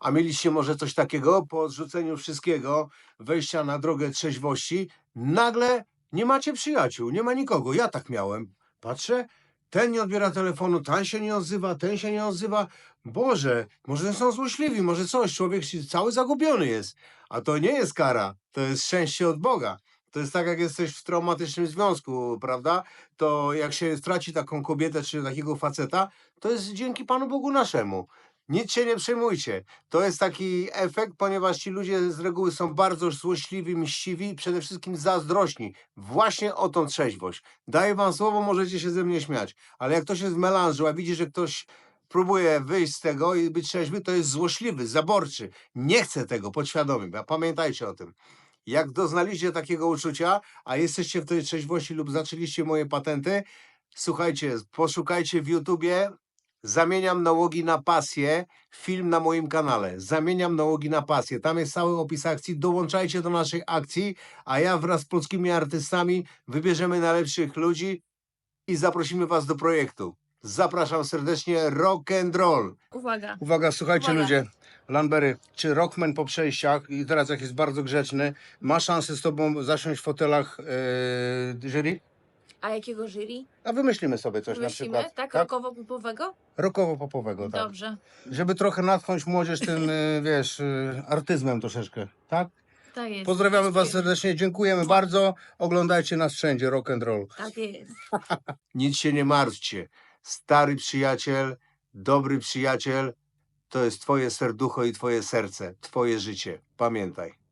A mieliście może coś takiego po odrzuceniu wszystkiego, wejścia na drogę trzeźwości, nagle nie macie przyjaciół, nie ma nikogo. Ja tak miałem. Patrzę, ten nie odbiera telefonu, ten się nie odzywa, ten się nie odzywa. Boże, może są złośliwi, może coś, człowiek cały zagubiony jest. A to nie jest kara, to jest szczęście od Boga. To jest tak, jak jesteś w traumatycznym związku, prawda? To jak się straci taką kobietę czy takiego faceta, to jest dzięki Panu Bogu naszemu. Nic się nie przejmujcie. To jest taki efekt, ponieważ ci ludzie z reguły są bardzo złośliwi, mściwi i przede wszystkim zazdrośni. Właśnie o tą trzeźwość. Daję wam słowo, możecie się ze mnie śmiać, ale jak ktoś jest w melanżu, a widzi, że ktoś próbuje wyjść z tego i być trzeźwy, to jest złośliwy, zaborczy. Nie chce tego podświadomie. Pamiętajcie o tym. Jak doznaliście takiego uczucia, a jesteście w tej trzeźwości lub zaczęliście moje patenty, słuchajcie, poszukajcie w YouTubie Zamieniam nałogi na pasję. Film na moim kanale. Zamieniam nałogi na pasję. Tam jest cały opis akcji. Dołączajcie do naszej akcji, a ja wraz z polskimi artystami wybierzemy najlepszych ludzi i zaprosimy Was do projektu. Zapraszam serdecznie. Rock and roll. Uwaga. Uwaga, słuchajcie Uwaga. ludzie. Lambery, czy Rockman po przejściach i teraz jak jest bardzo grzeczny, ma szansę z tobą zasiąść w fotelach yy, jury? A jakiego jury? A wymyślimy sobie coś Myślimy? na przykład. Tak, rokowo-popowego? Rokowo-popowego, tak. Dobrze. Żeby trochę natchnąć młodzież tym, y, wiesz, y, artyzmem troszeczkę, tak? Tak jest. Pozdrawiamy Was serdecznie, dziękujemy bardzo. Oglądajcie nas wszędzie, rock and roll. Tak jest. Nic się nie martwcie. Stary przyjaciel, dobry przyjaciel, to jest Twoje serducho i Twoje serce, Twoje życie. Pamiętaj.